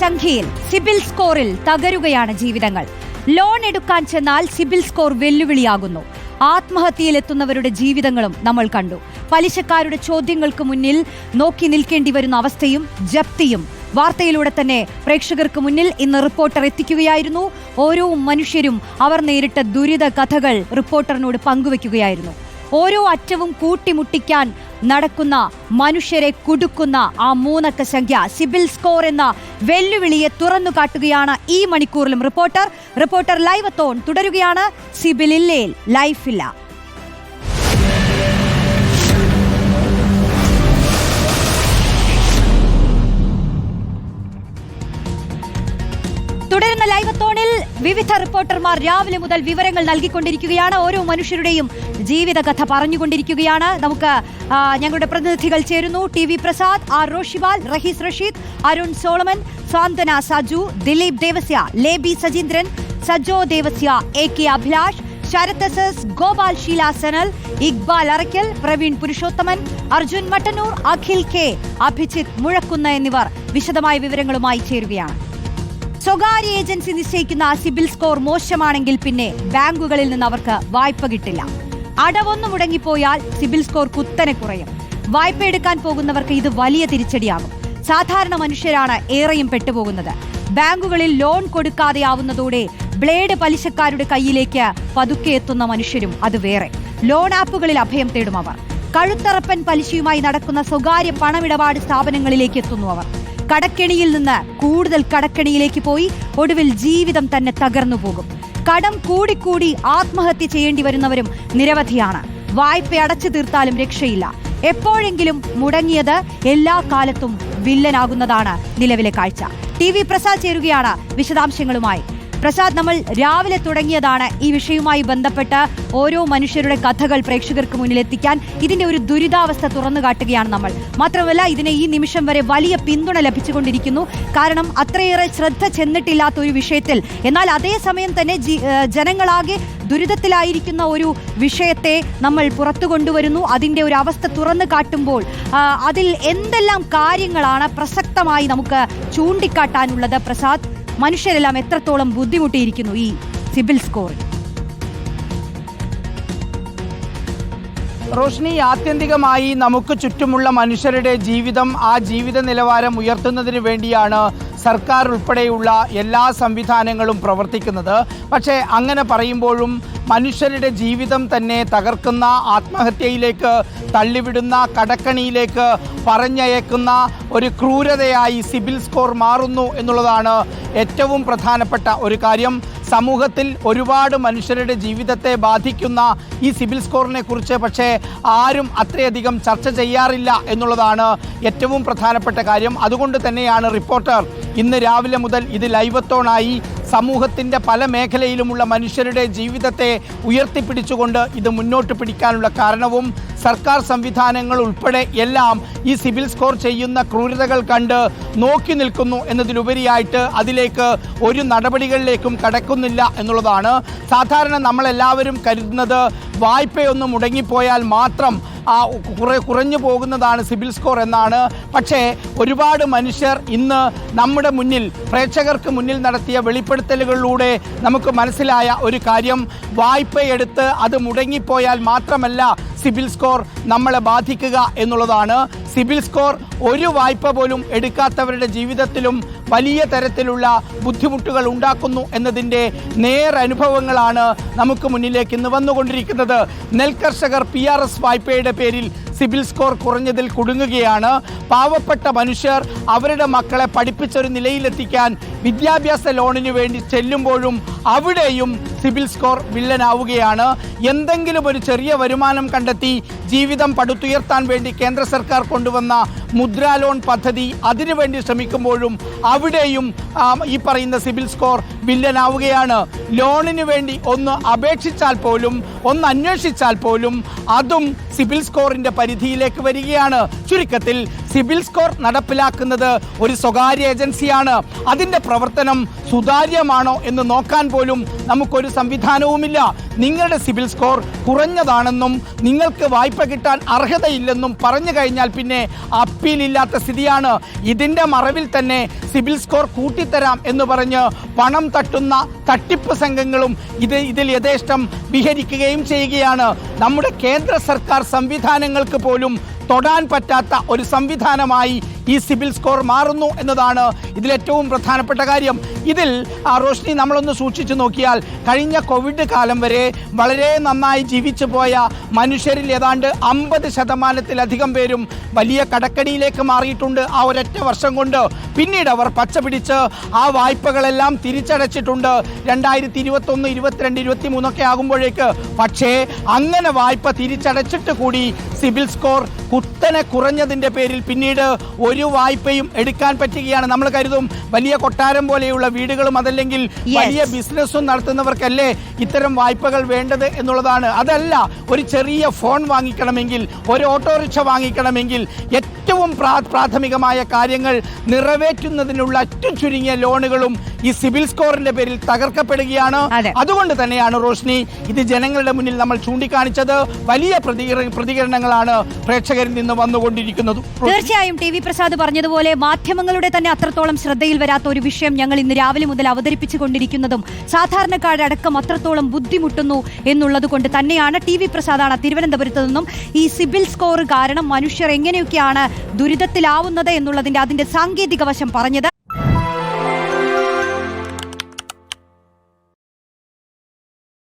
സംഖ്യയിൽ സിബിൽ സ്കോറിൽ തകരുകയാണ് ജീവിതങ്ങൾ. ലോൺ എടുക്കാൻ ചെന്നാൽ സിബിൽ സ്കോർ വെല്ലുവിളിയാകുന്നു. ആത്മഹത്യയിലെത്തുന്നവരുടെ ജീവിതങ്ങളും നമ്മൾ കണ്ടു. പലിശക്കാരുടെ ചോദ്യങ്ങൾക്ക് മുന്നിൽ നോക്കി നിൽക്കേണ്ടി വരുന്ന അവസ്ഥയും ജപ്തിയും. വാർത്തയിലൂടെ തന്നെ പ്രേക്ഷകർക്ക് മുന്നിൽ ഇന്ന് റിപ്പോർട്ടർ എത്തിക്കുകയായിരുന്നു. ഓരോ മനുഷ്യരും അവർ നേരിട്ട ദുരിത കഥകൾ റിപ്പോർട്ടറിനോട് പങ്കുവെക്കുകയായിരുന്നു. ഓരോ അറ്റവും കൂട്ടിമുട്ടിക്കാൻ നടക്കുന്ന മനുഷ്യരെ കുടുക്കുന്ന ആ മൂന്നക്ക സംഖ്യ. സിബിൽ സ്കോർ എന്ന വെല്ലുവിളിയെ തുറന്നു കാട്ടുകയാണ് ഈ മണിക്കൂറിലും റിപ്പോർട്ടർ. റിപ്പോർട്ടർ ലൈവ് തോൺ തുടരുകയാണ്. സിബിൽ ഇല്ലേൽ ലൈഫില്ല തുടരുന്ന ലൈവത്തോണിൽ വിവിധ റിപ്പോർട്ടർമാർ രാവിലെ മുതൽ വിവരങ്ങൾ നൽകിക്കൊണ്ടിരിക്കുകയാണ്. ഓരോ മനുഷ്യരുടെയും ജീവിതകഥ പറഞ്ഞുകൊണ്ടിരിക്കുകയാണ്. നമുക്ക് ഞങ്ങളുടെ പ്രതിനിധികൾ ചേരുന്നു. T V Prasad R റോഷിബാൽ Rahees Rasheed Arun Solomon സാന്ത്വന Saju Dileep Devasya ലേബി Sajeendran Sajo Devasya A K Abhilash Sarath S S Gopal Sheela Sanal Iqbal Arakkal Praveen Purushothaman Arjun Mattannur Akhil K Abhijith മുഴക്കുന്ന എന്നിവർ വിശദമായ വിവരങ്ങളുമായി ചേരുകയാണ്. സ്വകാര്യ ഏജൻസി നിശ്ചയിക്കുന്ന സിബിൽ സ്കോർ മോശമാണെങ്കിൽ പിന്നെ ബാങ്കുകളിൽ നിന്ന് അവർക്ക് വായ്പ കിട്ടില്ല. അടവൊന്നു മുടങ്ങിപ്പോയാൽ സിബിൽ സ്കോർ കുത്തനെ കുറയും. വായ്പ എടുക്കാൻ പോകുന്നവർക്ക് ഇത് വലിയ തിരിച്ചടിയാകും. സാധാരണ മനുഷ്യരാണ് ഏറെയും പെട്ടുപോകുന്നത്. ബാങ്കുകളിൽ ലോൺ കൊടുക്കാതെയാവുന്നതോടെ ബ്ലേഡ് പലിശക്കാരുടെ കയ്യിലേക്ക് പതുക്കെ എത്തുന്ന മനുഷ്യരും അത് വേറെ. ലോൺ ആപ്പുകളിൽ അഭയം തേടും അവർ. കഴുത്തറപ്പൻ പലിശയുമായി നടക്കുന്ന സ്വകാര്യ പണമിടപാട് സ്ഥാപനങ്ങളിലേക്ക് എത്തുന്നു അവർ. കടക്കെണിയിൽ നിന്ന് കൂടുതൽ കടക്കെണിയിലേക്ക് പോയി ഒടുവിൽ ജീവിതം തന്നെ തകർന്നു പോകും. കടം കൂടിക്കൂടി ആത്മഹത്യ ചെയ്യേണ്ടി വരുന്നവരും നിരവധിയാണ്. വായ്പ അടച്ചു തീർത്താലും രക്ഷയില്ല. എപ്പോഴെങ്കിലും മുടങ്ങിയത് എല്ലാ കാലത്തും വില്ലനാകുന്നതാണ് നിലവിലെ കാഴ്ച. ടി വി പ്രസാദ് ചേരുകയാണ് വിശദാംശങ്ങളുമായി. പ്രസാദ് നമ്മൾ രാവിലെ തുടങ്ങിയതാണ് ഈ വിഷയവുമായി ബന്ധപ്പെട്ട് ഓരോ മനുഷ്യരുടെ കഥകൾ പ്രേക്ഷകർക്ക് മുന്നിൽ എത്തിക്കാൻ. ഇതിന്റെ ഒരു ദുരിതാവസ്ഥ തുറന്നു കാട്ടുകയാണ് നമ്മൾ. മാത്രമല്ല ഇതിന് ഈ നിമിഷം വരെ വലിയ പിന്തുണ ലഭിച്ചുകൊണ്ടിരിക്കുന്നു. കാരണം അത്രയേറെ ശ്രദ്ധ ചെന്നിട്ടില്ലാത്ത ഒരു വിഷയത്തിൽ. എന്നാൽ അതേസമയം തന്നെ ജനങ്ങളാകെ ദുരിതത്തിലായിരിക്കുന്ന ഒരു വിഷയത്തെ നമ്മൾ പുറത്തു കൊണ്ടുവരുന്നു. അതിന്റെ ഒരു അവസ്ഥ തുറന്നു കാട്ടുമ്പോൾ അതിൽ എന്തെല്ലാം കാര്യങ്ങളാണ് പ്രസക്തമായി നമുക്ക് ചൂണ്ടിക്കാട്ടാനുള്ളത് പ്രസാദ്? മനുഷ്യരെല്ലാം എത്രത്തോളം ബുദ്ധിമുട്ടിയിരിക്കുന്നു ഈ സിബിൽ സ്കോറിൽ റോഷ്നി ആത്യന്തികമായി നമുക്ക് ചുറ്റുമുള്ള മനുഷ്യരുടെ ജീവിതം ആ ജീവിത നിലവാരം ഉയർത്തുന്നതിന് വേണ്ടിയാണ് സർക്കാർ ഉൾപ്പെടെയുള്ള എല്ലാ സംവിധാനങ്ങളും പ്രവർത്തിക്കുന്നത്. പക്ഷേ അങ്ങനെ പറയുമ്പോഴും മനുഷ്യരുടെ ജീവിതം തന്നെ തകർക്കുന്ന ആത്മഹത്യയിലേക്ക് തള്ളിവിടുന്ന കടക്കണിയിലേക്ക് പറഞ്ഞയക്കുന്ന ഒരു ക്രൂരതയായി സിബിൽ സ്കോർ മാറുന്നു എന്നുള്ളതാണ് ഏറ്റവും പ്രധാനപ്പെട്ട ഒരു കാര്യം. സമൂഹത്തിൽ ഒരുപാട് മനുഷ്യരുടെ ജീവിതത്തെ ബാധിക്കുന്ന ഈ സിബിൽ സ്കോറിനെ കുറിച്ച് പക്ഷേ ആരും അത്രയധികം ചർച്ച ചെയ്യാറില്ല എന്നുള്ളതാണ് ഏറ്റവും പ്രധാനപ്പെട്ട കാര്യം. അതുകൊണ്ട് തന്നെയാണ് റിപ്പോർട്ടർ ഇന്ന് രാവിലെ മുതൽ ഇത് ലൈവത്തോണായി സമൂഹത്തിന്റെ പല മേഖലയിലുമുള്ള മനുഷ്യരുടെ ജീവിതത്തെ ഉയർത്തിപ്പിടിച്ചുകൊണ്ട് ഇത് മുന്നോട്ട് പിടിക്കാനുള്ള കാരണവും സർക്കാർ സംവിധാനങ്ങൾ ഉൾപ്പെടെ എല്ലാം ഈ സിവിൽ സ്കോർ ചെയ്യുന്ന ക്രൂരതകൾ കണ്ട് നോക്കി നിൽക്കുന്നു എന്നതിലുപരിയായിട്ട് അതിലേക്ക് ഒരു നടപടികളിലേക്കും കടക്കുന്നില്ല എന്നുള്ളതാണ്. സാധാരണ നമ്മളെല്ലാവരും കരുതുന്നത് വായ്പയൊന്ന് മുടങ്ങിപ്പോയാൽ മാത്രം കുറെ കുറഞ്ഞു പോകുന്നതാണ് സിബിൽ സ്കോർ എന്നാണ്. പക്ഷേ ഒരുപാട് മനുഷ്യർ ഇന്ന് നമ്മുടെ മുന്നിൽ പ്രേക്ഷകർക്ക് മുന്നിൽ നടത്തിയ വെളിപ്പെടുത്തലുകളിലൂടെ നമുക്ക് മനസ്സിലായ ഒരു കാര്യം. വായ്പയെടുത്ത് അത് മുടങ്ങിപ്പോയാൽ മാത്രമല്ല സിബിൽ സ്കോർ നമ്മളെ ബാധിക്കുക എന്നുള്ളതാണ്. സിബിൽ സ്കോർ ഒരു വായ്പ പോലും എടുക്കാത്തവരുടെ ജീവിതത്തിലും വലിയ തരത്തിലുള്ള ബുദ്ധിമുട്ടുകൾ ഉണ്ടാക്കുന്നു എന്നതിന്റെ നേരനുഭവങ്ങളാണ് നമുക്ക് മുന്നിലേക്ക് ഇന്ന് വന്നുകൊണ്ടിരിക്കുന്നത്. നെൽകർഷകർ പി ആർ എസ് വായ്പയുടെ പേരിൽ സിബിൽ സ്കോർ കുറഞ്ഞതിൽ കുടുങ്ങുകയാണ്. പാവപ്പെട്ട മനുഷ്യർ അവരുടെ മക്കളെ പഠിപ്പിച്ചൊരു നിലയിലെത്തിക്കാൻ വിദ്യാഭ്യാസ ലോണിന് വേണ്ടി ചെല്ലുമ്പോഴും അവിടെയും സിബിൽ സ്കോർ വില്ലനാവുകയാണ്. എന്തെങ്കിലും ഒരു ചെറിയ വരുമാനം കണ്ടെത്തി ജീവിതം പടുത്തുയർത്താൻ വേണ്ടി കേന്ദ്ര സർക്കാർ കൊണ്ടുവന്ന മുദ്രാ ലോൺ പദ്ധതി അതിനുവേണ്ടി ശ്രമിക്കുമ്പോഴും അവിടെയും ഈ പറയുന്ന സിബിൽ സ്കോർ വില്ലനാവുകയാണ്. ലോണിന് വേണ്ടി ഒന്ന് അപേക്ഷിച്ചാൽ പോലും ഒന്ന് അന്വേഷിച്ചാൽ പോലും അതും സിബിൽ സ്കോറിന്റെ പരിധിയിലേക്ക് വരികയാണ്. ചുരുക്കത്തിൽ സിബിൽ സ്കോർ നടപ്പിലാക്കുന്നത് ഒരു സ്വകാര്യ ഏജൻസിയാണ്. അതിന്റെ പ്രവർത്തനം സുതാര്യമാണോ എന്ന് നോക്കാൻ പോലും നമുക്കൊരു സംവിധാനവുമില്ല. നിങ്ങളുടെ സിവിൽ സ്കോർ കുറഞ്ഞതാണെന്നും നിങ്ങൾക്ക് വായ്പ കിട്ടാൻ അർഹതയില്ലെന്നും പറഞ്ഞു കഴിഞ്ഞാൽ പിന്നെ അപ്പീലില്ലാത്ത സ്ഥിതിയാണ്. ഇതിന്റെ മറവിൽ തന്നെ സിവിൽ സ്കോർ കൂട്ടിത്തരാം എന്ന് പറഞ്ഞ് പണം തട്ടുന്ന തട്ടിപ്പ് സംഘങ്ങളും ഇത് ഇതിൽ യഥേഷ്ടം വിഹരിക്കുകയും ചെയ്യുകയാണ്. നമ്മുടെ കേന്ദ്ര സർക്കാർ സംവിധാനങ്ങൾക്ക് പോലും തൊടാൻ പറ്റാത്ത ഒരു സംവിധാനമായി ഈ സിബിൽ സ്കോർ മാറുന്നു എന്നതാണ് ഇതിലേറ്റവും പ്രധാനപ്പെട്ട കാര്യം. ഇതിൽ റോഷ്നി നമ്മളൊന്ന് സൂക്ഷിച്ചു നോക്കിയാൽ കഴിഞ്ഞ കോവിഡ് കാലം വരെ വളരെ നന്നായി ജീവിച്ചു പോയ മനുഷ്യരിൽ ഏതാണ്ട് അമ്പത് ശതമാനത്തിലധികം പേരും വലിയ കടക്കടിയിലേക്ക് മാറിയിട്ടുണ്ട് ആ ഒരൊറ്റ വർഷം കൊണ്ട്. പിന്നീട് അവർ പച്ച പിടിച്ച് ആ വായ്പകളെല്ലാം തിരിച്ചടച്ചിട്ടുണ്ട്. രണ്ടായിരത്തി ഇരുപത്തൊന്ന് ഇരുപത്തിരണ്ട് ഇരുപത്തി മൂന്നൊക്കെ ആകുമ്പോഴേക്ക്. പക്ഷേ അങ്ങനെ വായ്പ തിരിച്ചടച്ചിട്ട് കൂടി സിബിൽ സ്കോർ കുത്തനെ കുറഞ്ഞതിന്റെ പേരിൽ പിന്നീട് ഒരു വായ്പയും എടുക്കാൻ പറ്റുകയാണ്. നമ്മൾ കരുതും വലിയ കൊട്ടാരം പോലെയുള്ള വീടുകളും അതല്ലെങ്കിൽ വലിയ ബിസിനസ്സും നടത്തുന്നവർക്കല്ലേ ഇത്തരം വായ്പകൾ വേണ്ടത് എന്നുള്ളതാണ്. അതല്ല ഒരു ചെറിയ ഫോൺ വാങ്ങിക്കണമെങ്കിൽ ഒരു ഓട്ടോറിക്ഷ വാങ്ങിക്കണമെങ്കിൽ ഏറ്റവും പ്രാഥമികമായ കാര്യങ്ങൾ നിറവേറ്റുന്നതിനുള്ള അറ്റു ചുരുങ്ങിയ ലോണുകളും ഈ സിവിൽ സ്കോറിന്റെ പേരിൽ തകർക്കപ്പെടുകയാണ്. അതുകൊണ്ട് തന്നെയാണ് റോഷ്നി ഇത് ജനങ്ങളുടെ മുന്നിൽ നമ്മൾ ചൂണ്ടിക്കാണിച്ചത് വലിയ പ്രതികരണങ്ങളാണ് പ്രേക്ഷകരിൽ നിന്ന് വന്നുകൊണ്ടിരിക്കുന്നത്. തീർച്ചയായും ടി വി പ്രസാദ് പറഞ്ഞതുപോലെ മാധ്യമങ്ങളുടെ തന്നെ അത്രത്തോളം ശ്രദ്ധയിൽ വരാത്ത ഒരു വിഷയം ഞങ്ങൾ ഇന്ന് രാവിലെ മുതൽ അവതരിപ്പിച്ചുകൊണ്ടിരിക്കുന്നതും സാധാരണക്കാരടക്കം അത്രത്തോളം ബുദ്ധിമുട്ടുന്നു എന്നുള്ളത് കൊണ്ട് തന്നെയാണ് ടി വി പ്രസാദാണ് തിരുവനന്തപുരത്ത് നിന്നും ഈ സിബിൽ സ്കോർ കാരണം മനുഷ്യർ എങ്ങനെയൊക്കെയാണ് ദുരിതത്തിലാവുന്നത് എന്നുള്ളതിന്റെ അതിന്റെ സാങ്കേതിക വശം പറഞ്ഞത്.